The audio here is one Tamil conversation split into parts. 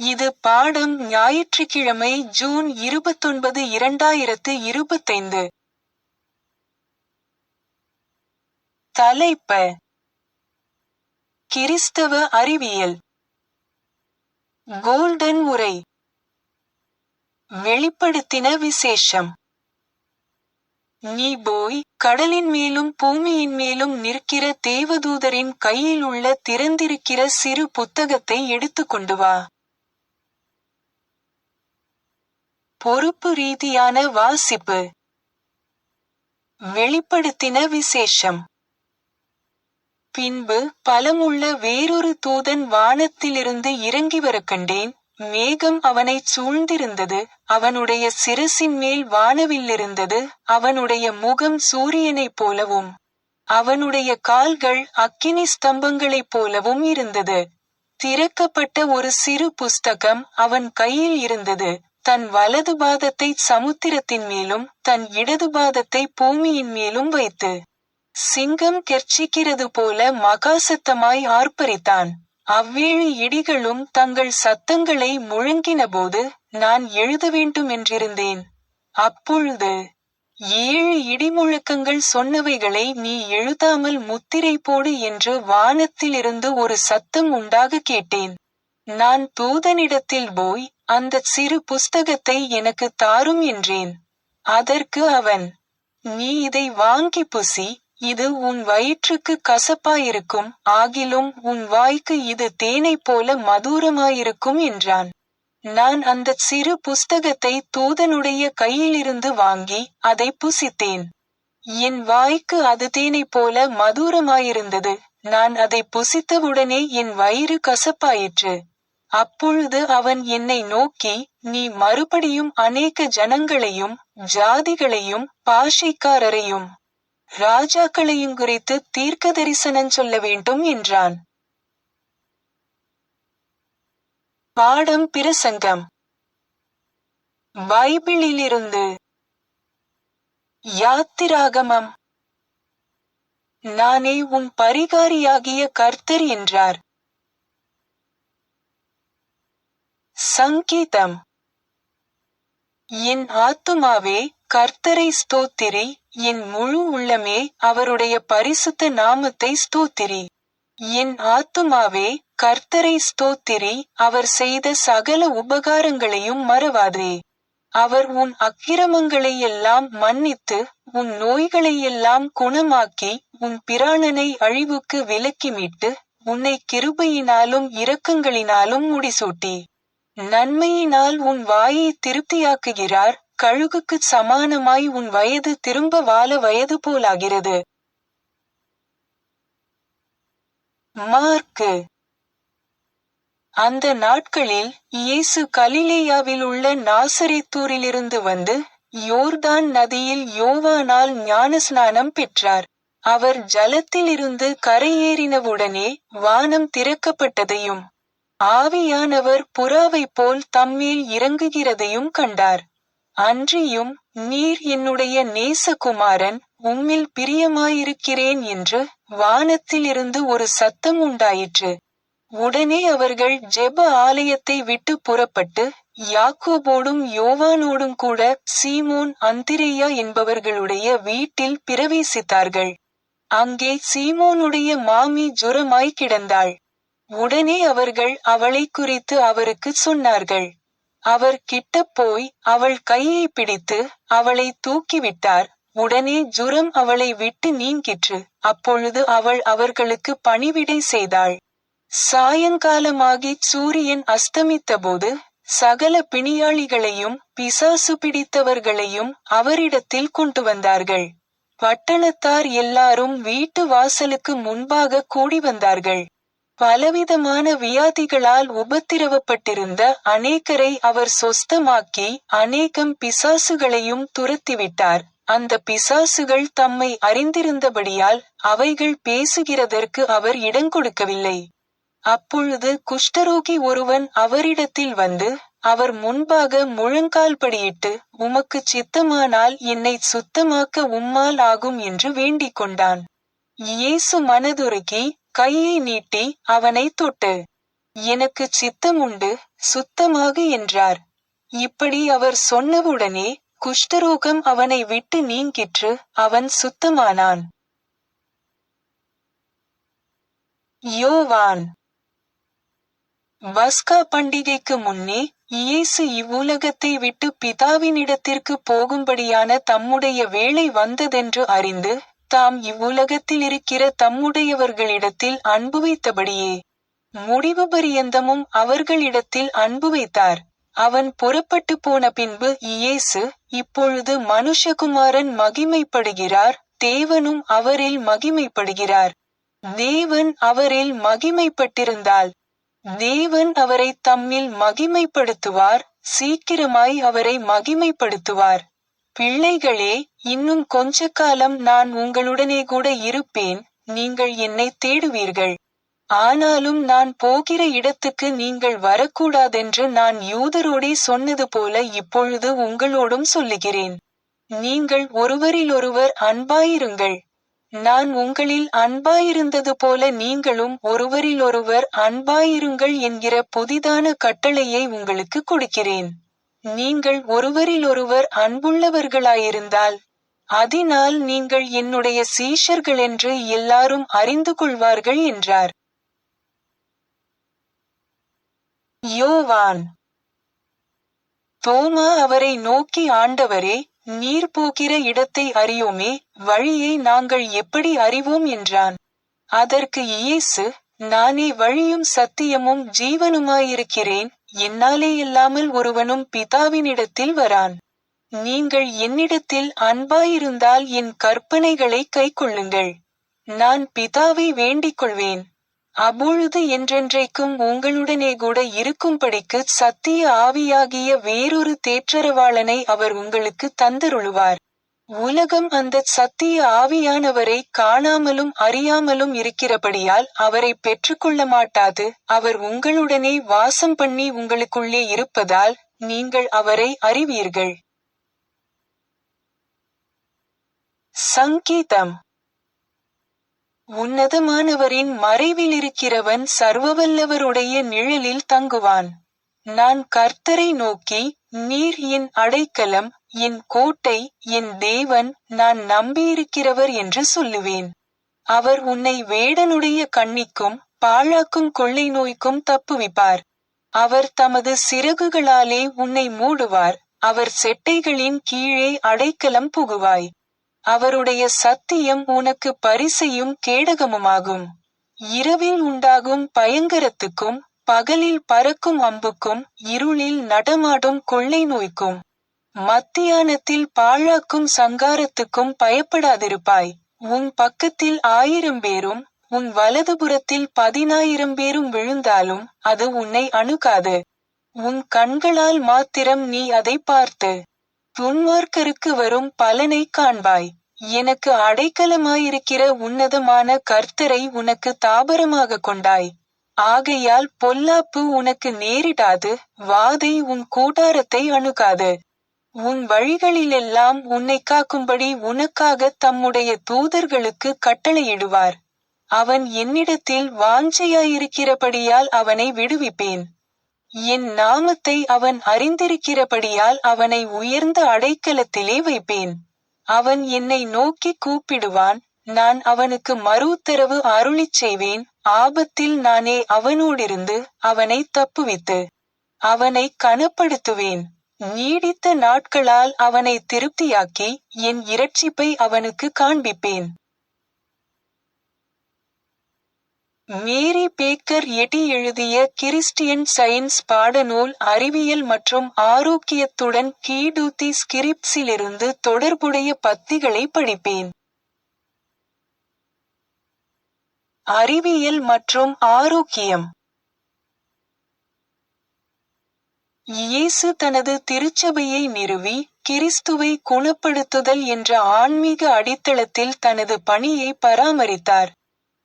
இது பாடம் ஞாயிற்றுக்கிழமை ஜூன் இருபத்தொன்பது இரண்டாயிரத்து இருபத்தைந்து. தலைப்ப கிறிஸ்தவ அறிவியல் கோல்டன் உரை வெளிப்படுத்தின விசேஷம் நீ போய் கடலின் மேலும் பூமியின் மேலும் நிற்கிற தேவதூதரின் கையில் உள்ள திறந்திருக்கிற சிறு புத்தகத்தை எடுத்துக்கொண்டு வா. பொறுப்பு ரீதியான வாசிப்பு. வெளிப்படுத்தின விசேஷம். பின்பு பலமுள்ள வேறொரு தூதன் வானத்திலிருந்து இறங்கி வரக் கண்டேன். மேகம் அவனை சூழ்ந்திருந்தது. அவனுடைய சிரசின் மேல் வானவில்லிருந்தது. அவனுடைய முகம் சூரியனைப் போலவும் அவனுடைய கால்கள் அக்கினி ஸ்தம்பங்களைப் போலவும் இருந்தது. திறக்கப்பட்ட ஒரு சிறு புஸ்தகம் அவன் கையில் இருந்தது. தன் வலது பாதத்தை சமுத்திரத்தின் மேலும் தன் இடது பாதத்தை பூமியின் மேலும் வைத்து சிங்கம் கெர்ச்சிக்கிறது போல மகாசத்தமாய் ஆர்ப்பரித்தான். அவ்வேழு இடிகளும் தங்கள் சத்தங்களை முழங்கினபோது நான் எழுத வேண்டுமென்றிருந்தேன் அப்பொழுது ஏழு இடிமுழக்கங்கள் சொன்னவைகளை நீ எழுதாமல் முத்திரை போடு என்று வானத்திலிருந்து ஒரு சத்தம் உண்டாக கேட்டேன். நான் தூதனிடத்தில் போய் அந்தச் சிறு புஸ்தகத்தை எனக்கு தாரும் என்றேன். அதற்கு அவன் நீ இதை வாங்கி புசி இது உன் வயிற்றுக்கு கசப்பாயிருக்கும் ஆகிலும் உன் வாய்க்கு இது தேனைப் போல மதுரமாயிருக்கும் என்றான். நான் அந்தச் சிறு புஸ்தகத்தை தூதனுடைய கையிலிருந்து வாங்கி அதை புசித்தேன். என் வாய்க்கு அது தேனைப் போல மதுரமாயிருந்தது நான் அதை புசித்தவுடனே என் வயிறு கசப்பாயிற்று. அப்பொழுது அவன் என்னை நோக்கி நீ மறுபடியும் அநேக ஜனங்களையும் ஜாதிகளையும் பாஷைக்காரரையும் ராஜாக்களையும் குறித்து தீர்க்க தரிசனம் சொல்ல வேண்டும் என்றான். பாடம் பிரசங்கம். பைபிளிலிருந்து யாத்திராகமம். நானே உன் பரிகாரியாகிய கர்த்தர் என்றார். சங்கீதம். என் ஆத்துமாவே கர்த்தரை ஸ்தோத்திரி என் முழு உள்ளமே அவருடைய பரிசுத்த நாமத்தை ஸ்தோத்திரி. என் ஆத்துமாவே கர்த்தரை ஸ்தோத்திரி அவர் செய்த சகல உபகாரங்களையும் மறவாதே. அவர் உன் அக்கிரமங்களை எல்லாம் மன்னித்து உன் நோய்களை எல்லாம் குணமாக்கி உன் பிராணனை அழிவுக்கு விலக்கி மீட்டு உன்னை கிருபையினாலும் இரக்கங்களினாலும் முடிசூட்டி. நன்மையினால் உன் வாயை திருப்தியாக்குகிறார் கழுகுக்கு சமானமாய் உன் வயது திரும்ப வாழ வயது போலாகிறது. மார்க்கு. அந்த நாட்களில் இயேசு கலிலேயாவில் உள்ள நாசரேத்தூரிலிருந்து வந்து யோர்தான் நதியில் யோவானால் ஞானஸ்நானம் பெற்றார். அவர் ஜலத்திலிருந்து கரையேறினவுடனே வானம் திறக்கப்பட்டதையும் ஆவியானவர் புறாவைப் போல் தம்மேல் இறங்குகிறதையும் கண்டார். அன்றியும் நீர் என்னுடைய நேசகுமாரன் உம்மில் பிரியமாயிருக்கிறேன் என்று வானத்திலிருந்து ஒரு சத்தம் உண்டாயிற்று. உடனே அவர்கள் ஜெப ஆலயத்தை விட்டு புறப்பட்டு யாக்கோபோடும் யோவானோடும் கூட சீமோன் அந்திரேயா என்பவர்களுடைய வீட்டில் பிரவேசித்தார்கள். அங்கே சீமோனுடைய மாமி ஜுரமாய் கிடந்தாள். உடனே அவர்கள் அவளை குறித்து அவருக்கு சொன்னார்கள். அவர் கிட்ட போய் அவள் கையை பிடித்து அவளை தூக்கிவிட்டார். உடனே ஜுரம் அவளை விட்டு நீங்கிற்று. அப்பொழுது அவள் அவர்களுக்கு பணிவிடை செய்தாள். சாயங்காலமாகிச் சூரியன் அஸ்தமித்தபோது சகல பிணியாளிகளையும் பிசாசு பிடித்தவர்களையும் அவரிடத்தில் கொண்டு வந்தார்கள். பட்டணத்தார் எல்லாரும் வீட்டு வாசலுக்கு முன்பாக கூடி வந்தார்கள். பலவிதமான வியாதிகளால் உபத்திரவப்பட்டிருந்த அநேகரை அவர் சொஸ்தமாக்கி அநேகம் பிசாசுகளையும் துரத்திவிட்டார். அந்த பிசாசுகள் தம்மை அறிந்திருந்தபடியால் அவைகள் பேசுகிறதற்கு அவர் இடங்கொடுக்கவில்லை அப்பொழுது குஷ்டரோகி ஒருவன் அவரிடத்தில் வந்து அவர் முன்பாக முழங்கால்படியிட்டு உமக்குச் சித்தமானால் என்னை சுத்தமாக்க உம்மால் ஆகும் என்று வேண்டிக் கொண்டான். இயேசு மனதுருகி கையை நீட்டி அவனை தொட்டு எனக்கு சித்தமுண்டு சுத்தமாக என்றார். இப்படி அவர் சொன்னவுடனே குஷ்டரோகம் அவனை விட்டு நீங்கிற்று அவன் சுத்தமானான். யோவான். பஸ்கா பண்டிகைக்கு முன்னே இயேசு இவ்வுலகத்தை விட்டு பிதாவினிடத்திற்கு போகும்படியான தம்முடைய வேலை வந்ததென்று அறிந்து தாம் இவ்வுலகத்தில் இருக்கிற தம்முடையவர்களிடத்தில் அன்பு வைத்தபடியே. முடிவு பரியந்தமும் அவர்களிடத்தில் அன்பு வைத்தார். அவன் புறப்பட்டு போன பின்பு இயேசு இப்பொழுது மனுஷகுமாரன் மகிமைப்படுகிறார் தேவனும் அவரில் மகிமைப்படுகிறார். தேவன் அவரில் மகிமைப்பட்டிருந்தால் தேவன் அவரை தம்மில் மகிமைப்படுத்துவார் சீக்கிரமாய் அவரை மகிமைப்படுத்துவார். பிள்ளைகளே இன்னும் கொஞ்ச காலம் நான் உங்களுடனே கூட இருப்பேன் நீங்கள் என்னை தேடுவீர்கள். ஆனாலும் நான் போகிற இடத்துக்கு நீங்கள் வரக்கூடாதென்று நான் யூதரோடே சொன்னது போல இப்பொழுது உங்களோடும் சொல்லுகிறேன். நீங்கள் ஒருவரிலொருவர் அன்பாயிருங்கள். நான் உங்களில் அன்பாயிருந்தது போல நீங்களும் ஒருவரிலொருவர் அன்பாயிருங்கள் என்கிற புதிதான கட்டளையை உங்களுக்கு கொடுக்கிறேன். நீங்கள் ஒருவரிலொருவர் அன்புள்ளவர்களாயிருந்தால் அதனால் நீங்கள் என்னுடைய சீஷர்கள் என்று எல்லாரும் அறிந்து கொள்வார்கள் என்றார். யோவான் தோமா அவரை நோக்கி ஆண்டவரே நீர் போகிற இடத்தை அறியோமே வழியை நாங்கள் எப்படி அறிவோம்? என்றான். அதற்கு இயேசு நானே வழியும் சத்தியமும் ஜீவனுமாயிருக்கிறேன் என்னாலே இல்லாமல் ஒருவனும் பிதாவினிடத்தில் வரான். நீங்கள் என்னிடத்தில் அன்பாயிருந்தால் என் கற்பனைகளை கைக்கொள்ளுங்கள். நான் பிதாவை வேண்டிக் கொள்வேன் அப்பொழுது என்றென்றைக்கும் உங்களுடனே கூட இருக்கும்படிக்கு சத்திய ஆவியாகிய வேறொரு தேற்றரவாளனை அவர் உங்களுக்கு தந்தருளுவார். உலகம் அந்த சத்திய ஆவியானவரை காணாமலும் அறியாமலும் இருக்கிறபடியால் அவரை பெற்றுக்கொள்ள மாட்டாது. அவர் உங்களுடனே வாசம் பண்ணி உங்களுக்குள்ளே இருப்பதால் நீங்கள் அவரை அறிவீர்கள். சங்கீதம். உன்னதமானவரின் மறைவில் இருக்கிறவன் சர்வவல்லவருடைய நிழலில் தங்குவான். நான் கர்த்தரை நோக்கி நீர் என் அடைக்கலம் என் கோட்டை என் தேவன் நான் நம்பியிருக்கிறவர் என்று சொல்லுவேன். அவர் உன்னை வேடனுடைய கண்ணிக்கும் பாழாக்கும் கொள்ளை நோய்க்கும் தப்புவிப்பார். அவர் தமது சிறகுகளாலே உன்னை மூடுவார். அவர் செட்டைகளின் கீழே அடைக்கலம் புகுவாய். அவருடைய சத்தியம் உனக்கு பரிசையும் கேடகமுமாகும். இரவில் உண்டாகும் பயங்கரத்துக்கும் பகலில் பறக்கும் அம்புக்கும் இருளில் நடமாடும் கொள்ளை நோய்க்கும் மத்தியானத்தில் பாழாக்கும் சங்காரத்துக்கும் பயப்படாதிருப்பாய். உன் பக்கத்தில் ஆயிரம் பேரும் உன் வலதுபுறத்தில் பதினாயிரம் பேரும் விழுந்தாலும் அது உன்னை அணுகாது. உன் கண்களால் மாத்திரம் நீ அதை பார்த்து துன்மார்க்கருக்கு வரும் பலனை காண்பாய். எனக்கு அடைக்கலமாயிருக்கிற உன்னதமான கர்த்தரை உனக்கு தாபரமாக கொண்டாய். ஆகையால் பொல்லாப்பு உனக்கு நேரிடாது வாதை உன் கூடாரத்தை அணுகாது. உன் வழிகளிலெல்லாம் உன்னை காக்கும்படி உனக்காக தம்முடைய தூதர்களுக்கு கட்டளையிடுவார். அவன் என்னிடத்தில் வாஞ்சையாயிருக்கிறபடியால் அவனை விடுவிப்பேன். என் நாமத்தை அவன் அறிந்திருக்கிறபடியால் அவனை உயர்ந்த அடைக்கலத்திலே வைப்பேன். அவன் என்னை நோக்கி கூப்பிடுவான். நான் அவனுக்கு மறு உத்தரவு அருளிச் செய்வேன். ஆபத்தில் நானே அவனோடிருந்து அவனை தப்புவித்து அவனை கனப்படுத்துவேன். நீடித்த நாட்களால் அவனை திருப்தியாக்கி என் இரட்சிப்பை அவனுக்கு காண்பிப்பேன். மேரி பேக்கர் எட்டி எழுதிய கிறிஸ்டியன் சயின்ஸ் பாடநூல் அறிவியல் மற்றும் ஆரோக்கியத்துடன் கீடூத்தி ஸ்கிரிப்ட்ஸிலிருந்து தொடர்புடைய பத்திகளை படிப்பேன். அறிவியல் மற்றும் ஆரோக்கியம். இயேசு தனது திருச்சபையை நிறுவி கிறிஸ்துவை குணப்படுத்துதல் என்ற ஆன்மீக அடித்தளத்தில் தனது பணியை பராமரித்தார்.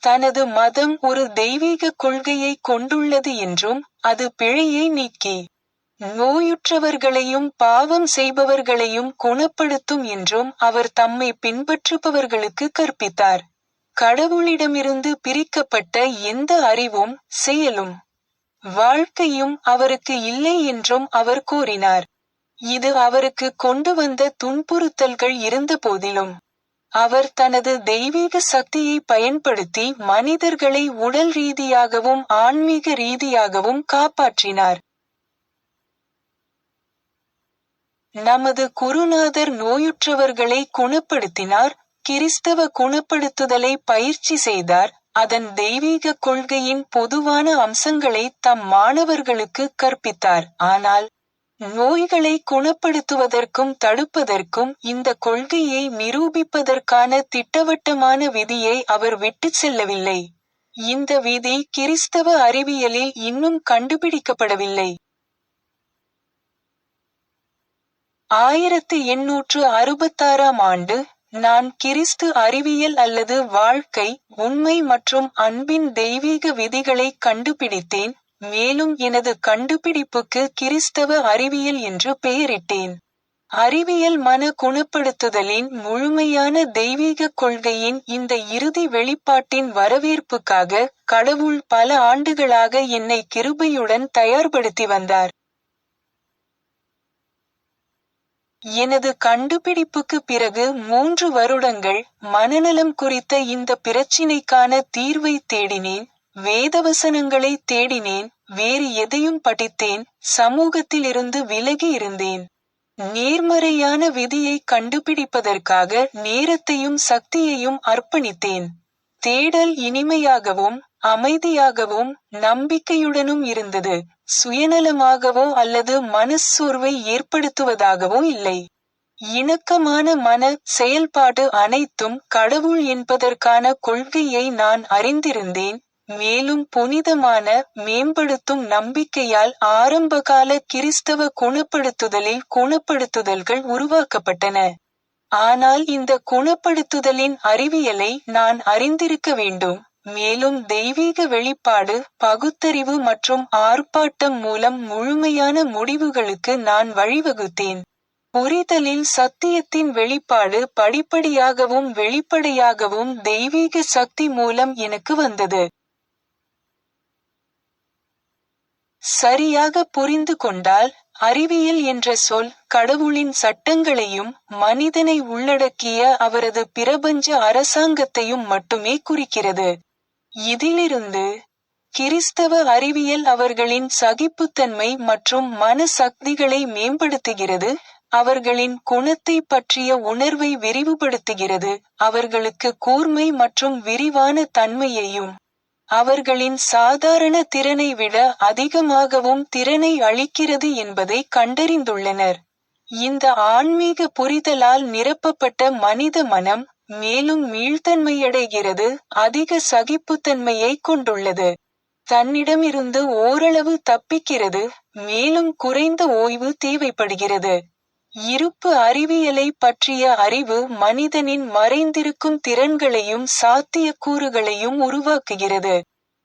தனது மதம் ஒரு தெய்வீக கொள்கையை கொண்டுள்ளது என்றும் அது பிழையை நீக்கி நோயுற்றவர்களையும் பாவம் செய்பவர்களையும் குணப்படுத்தும் என்றும் அவர் தம்மை பின்பற்றுபவர்களுக்கு கற்பித்தார். கடவுளிடமிருந்து பிரிக்கப்பட்ட எந்த அறிவும் செயலும் வாழ்க்கையும் அவருக்கு இல்லை என்றும் அவர் கூறினார். இது அவருக்கு கொண்டு வந்த துன்புறுத்தல்கள் இருந்தபோதிலும் அவர் தனது தெய்வீக சக்தியை பயன்படுத்தி மனிதர்களை உடல் ரீதியாகவும் ஆன்மீக ரீதியாகவும் காப்பாற்றினார். நமது குருநாதர் நோயுற்றவர்களை குணப்படுத்தினார் கிறிஸ்தவ குணப்படுத்துதலை பயிற்சி செய்தார் அதன் தெய்வீக கொள்கையின் பொதுவான அம்சங்களை தம் மாணவர்களுக்கு கற்பித்தார். ஆனால் நோய்களை குணப்படுத்துவதற்கும் தடுப்பதற்கும் இந்த கொள்கையை நிரூபிப்பதற்கான திட்டவட்டமான விதியை அவர் விட்டுச் செல்லவில்லை. இந்த விதி கிறிஸ்தவ அறிவியலில் இன்னும் கண்டுபிடிக்கப்படவில்லை. ஆயிரத்து எண்ணூற்று அறுபத்தாறாம் ஆண்டு நான் கிறிஸ்து அறிவியல் அல்லது வாழ்க்கை உண்மை மற்றும் அன்பின் தெய்வீக விதிகளை கண்டுபிடித்தேன். மேலும் எனது கண்டுபிடிப்புக்கு கிறிஸ்தவ அறிவியல் என்று பெயரிட்டேன். அறிவியல் மன குணப்படுத்துதலின் முழுமையான தெய்வீக கொள்கையின் இந்த இறுதி வெளிப்பாட்டின் வரவேற்புக்காக கடவுள் பல ஆண்டுகளாக என்னை கிருபையுடன் தயார்படுத்தி வந்தார். எனது கண்டுபிடிப்புக்கு பிறகு மூன்று வருடங்கள் மனநலம் குறித்த இந்த பிரச்சினைக்கான தீர்வை தேடினேன். வேதவசனங்களை தேடினேன் வேறு எதையும் படித்தேன் சமூகத்திலிருந்து விலகி இருந்தேன். நேர்மறையான விதியை கண்டுபிடிப்பதற்காக நேரத்தையும் சக்தியையும் அர்ப்பணித்தேன். தேடல் இனிமையாகவும் அமைதியாகவும் நம்பிக்கையுடனும் இருந்தது. சுயநலமாகவோ அல்லது மனச்சோர்வை ஏற்படுத்துவதாகவோ இல்லை. இணக்கமான மன செயல்பாடு அனைத்தும் கடவுள் என்பதற்கான கொள்கையை நான் அறிந்திருந்தேன். மேலும் புனிதமான மேம்படுத்தும் நம்பிக்கையால் ஆரம்பகால கிறிஸ்தவ குணப்படுத்துதலில் குணப்படுத்துதல்கள் உருவாக்கப்பட்டன. ஆனால் இந்த குணப்படுத்துதலின் அறிவியலை நான் அறிந்திருக்க வேண்டும். மேலும் தெய்வீக வெளிப்பாடு பகுத்தறிவு மற்றும் ஆர்ப்பாட்டம் மூலம் முழுமையான முடிவுகளுக்கு நான் வழிவகுத்தேன். புரிதலில் சத்தியத்தின் வெளிப்பாடு படிப்படியாகவும் வெளிப்படையாகவும் தெய்வீக சக்தி மூலம் எனக்கு வந்தது. சரியாக புரிந்து கொண்டால் அறிவியல் என்ற சொல் கடவுளின் சட்டங்களையும் மனிதனை உள்ளடக்கிய அவரது பிரபஞ்ச அரசாங்கத்தையும் மட்டுமே குறிக்கிறது. இதிலிருந்து கிறிஸ்தவ அறிவியல் அவர்களின் சகிப்புத்தன்மை மற்றும் மன சக்திகளை மேம்படுத்துகிறது அவர்களின் குணத்தை பற்றிய உணர்வை விரிவுபடுத்துகிறது அவர்களுக்கு கூர்மை மற்றும் விரிவான தன்மையையும் அவர்களின் சாதாரண திறனை விட அதிகமாகவும் திறனை அளிக்கிறது என்பதை கண்டறிந்துள்ளனர். இந்த ஆன்மீக புரிதலால் நிரப்பப்பட்ட மனித மனம் மேலும் மீள்தன்மையடைகிறது அதிக சகிப்புத்தன்மையை கொண்டுள்ளது. தன்னிடமிருந்து ஓரளவு தப்பிக்கிறது மேலும் குறைந்த ஓய்வு தேவைப்படுகிறது. இருப்பு அறிவியலை பற்றிய அறிவு மனிதனின் மறைந்திருக்கும் திறன்களையும் சாத்தியக்கூறுகளையும் உருவாக்குகிறது.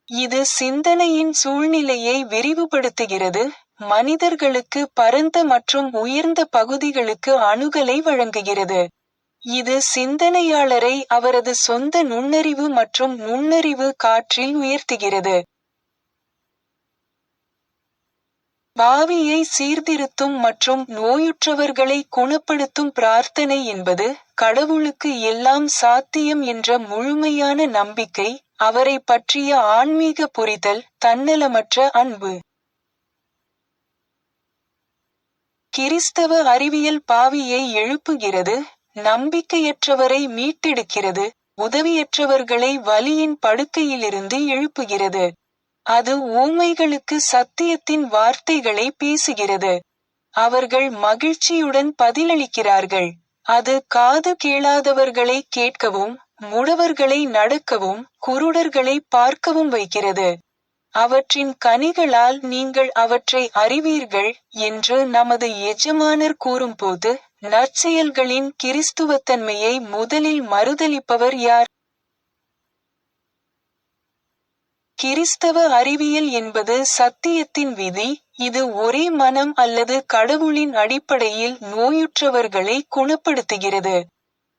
இது சிந்தனையின் சூழ்நிலையை விரிவுபடுத்துகிறது மனிதர்களுக்கு பரந்த மற்றும் உயர்ந்த பகுதிகளுக்கு அணுகலை வழங்குகிறது. இது சிந்தனையாளரை அவரது சொந்த நுண்ணறிவு மற்றும் நுண்ணறிவு காற்றில் உயர்த்துகிறது. பாவியை சீர்திருத்தும் மற்றும் நோயுற்றவர்களை குணப்படுத்தும் பிரார்த்தனை என்பது கடவுளுக்கு எல்லாம் சாத்தியம் என்ற முழுமையான நம்பிக்கை அவரை பற்றிய ஆன்மீக புரிதல் தன்னலமற்ற அன்பு. கிறிஸ்தவ அறிவியல் பாவியை எழுப்புகிறது நம்பிக்கையற்றவரை மீட்டெடுக்கிறது உதவியற்றவர்களை வலியின் படுக்கையிலிருந்து எழுப்புகிறது. அது ஊமைகளுக்கு சத்தியத்தின் வார்த்தைகளை பேசுகிறது. அவர்கள் மகிழ்ச்சியுடன் பதிலளிக்கிறார்கள். அது காது கேளாதவர்களை கேட்கவும் முடவர்களை நடக்கவும் குருடர்களை பார்க்கவும் வைக்கிறது. அவற்றின் கனிகளால் நீங்கள் அவற்றை அறிவீர்கள் என்று நமது எஜமானர் கூறும்போது நற்செயல்களின் கிறிஸ்துவத்தன்மையை முதலில் மறுதலிப்பவர் யார்? கிறிஸ்தவ அறிவியல் என்பது சத்தியத்தின் விதி. இது ஒரே மனம் அல்லது கடவுளின் அடிப்படையில் நோயுற்றவர்களை குணப்படுத்துகிறது.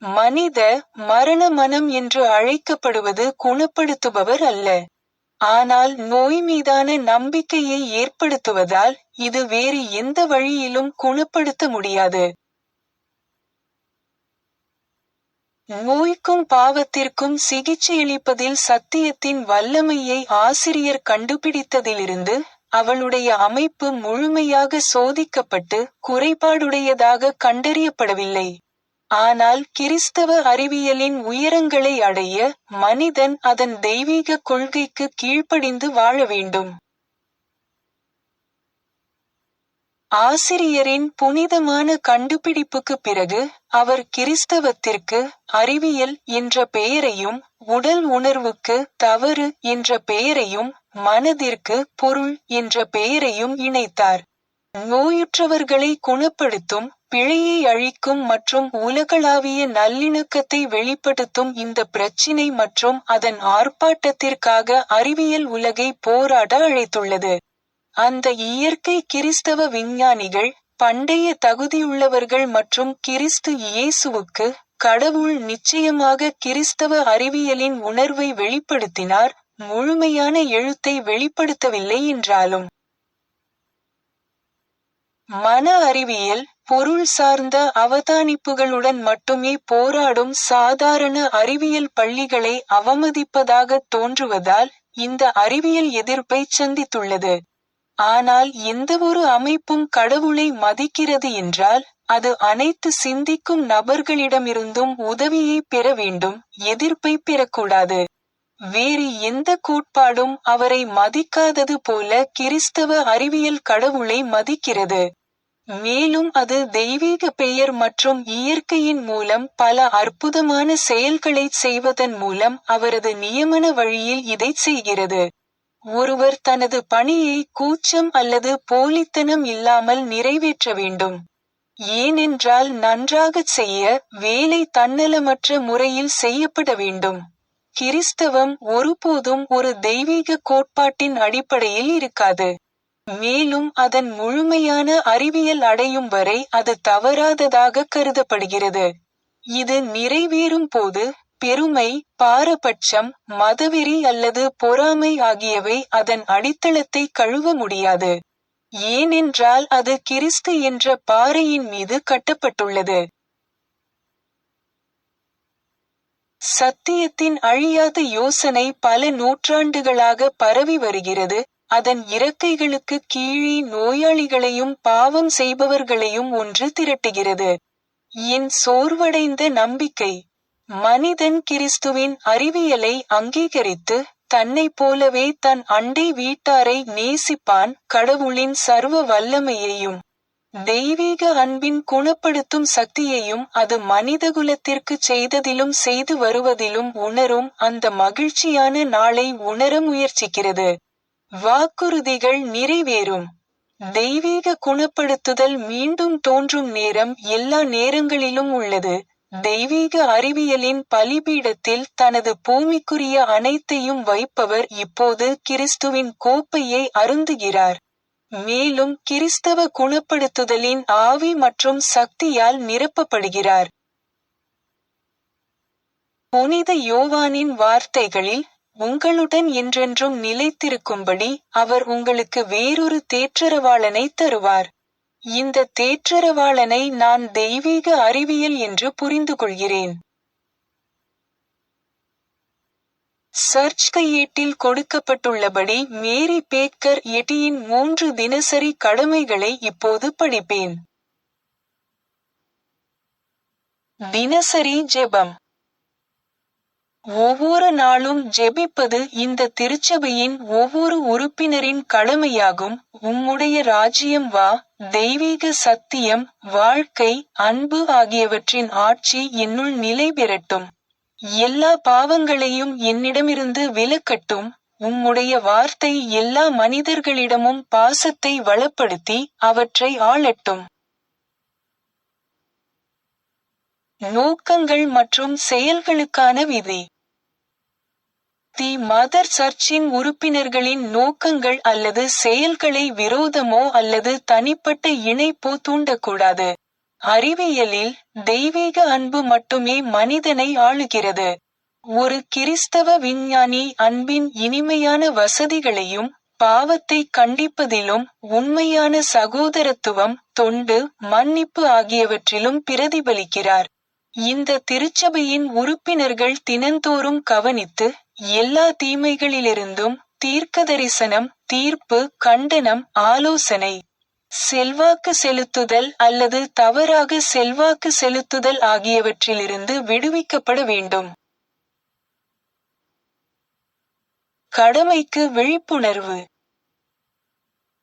மனித மரண மனம் என்று அழைக்கப்படுவது குணப்படுத்துபவர் அல்ல. ஆனால் நோய் மீதான நம்பிக்கையை ஏற்படுத்துவதால் இது வேறு எந்த வழியிலும் குணப்படுத்த முடியாது. நோய்க்கும் பாவத்திற்கும் சிகிச்சையளிப்பதில் சத்தியத்தின் வல்லமையை ஆசிரியர் கண்டுபிடித்ததிலிருந்து அவளுடைய அமைப்பு முழுமையாக சோதிக்கப்பட்டு குறைபாடுடையதாக கண்டறியப்படவில்லை. ஆனால் கிறிஸ்தவ அறிவியலின் உயரங்களை அடைய மனிதன் அதன் தெய்வீக கொள்கைக்கு கீழ்ப்படிந்து வாழ வேண்டும். ஆசிரியரின் புனிதமான கண்டுபிடிப்புக்கு பிறகு அவர் கிறிஸ்தவத்திற்கு அறிவியல் என்ற பெயரையும் உடல் உணர்வுக்கு தவறு என்ற பெயரையும் மனதிற்கு பொருள் என்ற பெயரையும் இணைத்தார். நோயுற்றவர்களை குணப்படுத்தும் பிழையை அழிக்கும் மற்றும் உலகளாவிய நல்லிணக்கத்தை வெளிப்படுத்தும் இந்த பிரச்சினை மற்றும் அதன் ஆர்ப்பாட்டத்திற்காக அறிவியல் உலகை போராட அழைத்துள்ளது. அந்த இயற்கை கிறிஸ்தவ விஞ்ஞானிகள் பண்டைய தகுதியுள்ளவர்கள் மற்றும் கிறிஸ்து இயேசுவுக்கு கடவுள் நிச்சயமாக கிறிஸ்தவ அறிவியலின் உணர்வை வெளிப்படுத்தினார் முழுமையான எழுத்தை வெளிப்படுத்தவில்லை என்றாலும். மன அறிவியல் பொருள் சார்ந்த அவதானிப்புகளுடன் மட்டுமே போராடும் சாதாரண அறிவியல் பள்ளிகளை அவமதிப்பதாக தோன்றுவதால் இந்த அறிவியல் எதிர்ப்பை சந்தித்துள்ளது. ஆனால் எந்தவொரு அமைப்பும் கடவுளை மதிக்கிறது என்றால் அது அனைத்து சிந்திக்கும் நபர்களிடமிருந்தும் உதவியை பெற வேண்டும் எதிர்ப்பை பெறக்கூடாது. வேறு எந்த கோட்பாடும் அவரை மதிக்காதது போல கிறிஸ்தவ அறிவியல் கடவுளை மதிக்கிறது. மேலும் அது தெய்வீக பெயர் மற்றும் இயற்கையின் மூலம் பல அற்புதமான செயல்களை செய்வதன் மூலம் அவரது நியமன வழியில் இதைச் செய்கிறது. ஒருவர் தனது பணியை கூச்சம் அல்லது போலித்தனம் இல்லாமல் நிறைவேற்ற வேண்டும். ஏனென்றால் நன்றாகச் செய்ய வேலை தன்னலமற்ற முறையில் செய்யப்பட வேண்டும். கிறிஸ்தவம் ஒருபோதும் ஒரு தெய்வீக கோட்பாட்டின் அடிப்படையில் இருக்காது. மேலும் அதன் முழுமையான அறிவியல் அடையும் வரை அது தவறாததாக கருதப்படுகிறது. இது நிறைவேறும் போது பெருமை பாரபட்சம் மதவெறி அல்லது பொறாமை ஆகியவை அதன் அடித்தளத்தை கழுவ முடியாது. ஏனென்றால் அது கிறிஸ்து என்ற பாறையின் மீது கட்டப்பட்டுள்ளது. சத்தியத்தின் அழியாத யோசனை பல நூற்றாண்டுகளாக பரவி வருகிறது. அதன் இறக்கைகளுக்கு கீழே நோயாளிகளையும் பாவம் செய்பவர்களையும் ஒன்று திரட்டுகிறது. என் சோர்வடைந்த நம்பிக்கை. மனிதன் கிறிஸ்துவின் அறிவியலை அங்கீகரித்து தன்னை போலவே தன் அண்டை வீட்டாரை நேசிப்பான் கடவுளின் சர்வ வல்லமையையும் தெய்வீக அன்பின் குணப்படுத்தும் சக்தியையும் அது மனிதகுலத்திற்கு செய்ததிலும் செய்து வருவதிலும் உணரும் அந்த மகிழ்ச்சியான நாளை உணர முயற்சிக்கிறது. வாக்குறுதிகள் நிறைவேறும். தெய்வீக குணப்படுத்துதல் மீண்டும் தோன்றும் நேரம் எல்லா நேரங்களிலும் உள்ளது. தெய்வீக அறிவியலின் பலிபீடத்தில் தனது பூமிக்குரிய அனைத்தையும் வைப்பவர் இப்போது கிறிஸ்துவின் கோப்பையை அருந்துகிறார். மேலும் கிறிஸ்தவ குணப்படுத்துதலின் ஆவி மற்றும் சக்தியால் நிரப்பப்படுகிறார். புனித யோவானின் வார்த்தைகளில் உங்களுடன் என்றென்றும் நிலைத்திருக்கும்படி அவர் உங்களுக்கு வேறொரு தேற்றரவாளனை தருவார். இந்த தேற்றரவாளனை நான் தெய்வீக அறிவியல் என்று புரிந்து கொள்கிறேன். சர்ச் கையேட்டில் கொடுக்கப்பட்டுள்ளபடி மேரி பேக்கர் எட்டியின் மூன்று தினசரி கடமைகளை இப்போது படிப்பேன். தினசரி ஜெபம். ஒவ்வொரு நாளும் ஜெபிப்பது இந்த திருச்சபையின் ஒவ்வொரு உறுப்பினரின் கடமையாகும். உம்முடைய ராஜ்யம் வா தெய்வீக சத்தியம் வாழ்க்கை அன்பு ஆகியவற்றின் ஆட்சி என்னுள் நிலை பெறட்டும். எல்லா பாவங்களையும் என்னிடமிருந்து விலக்கட்டும். உம்முடைய வார்த்தை எல்லா மனிதர்களிடமும் பாசத்தை வளப்படுத்தி அவற்றை ஆளட்டும். நோக்கங்கள் மற்றும் செயல்களுக்கான விதி. தி மதர் சர்ச்சின் உறுப்பினர்களின் நோக்கங்கள் அல்லது செயல்களை விரோதமோ அல்லது தனிப்பட்ட இணைப்போ தூண்டக்கூடாது. அறிவியலில் தெய்வீக அன்பு மட்டுமே மனிதனை ஆளுகிறது. ஒரு கிறிஸ்தவ விஞ்ஞானி அன்பின் இனிமையான வசதிகளையும் பாவத்தை கண்டிப்பதிலும் உண்மையான சகோதரத்துவம் தொண்டு மன்னிப்பு ஆகியவற்றிலும் பிரதிபலிக்கிறார். இந்த திருச்சபையின் உறுப்பினர்கள் தினந்தோறும் கவனித்து எல்லா தீமைகளிலிருந்தும் தீர்க்க தரிசனம் தீர்ப்பு கண்டனம் ஆலோசனை. செல்வாக்கு செலுத்துதல் அல்லது தவறாக செல்வாக்கு செலுத்துதல் ஆகியவற்றிலிருந்து விடுவிக்கப்பட வேண்டும். கடமைக்கு விழிப்புணர்வு.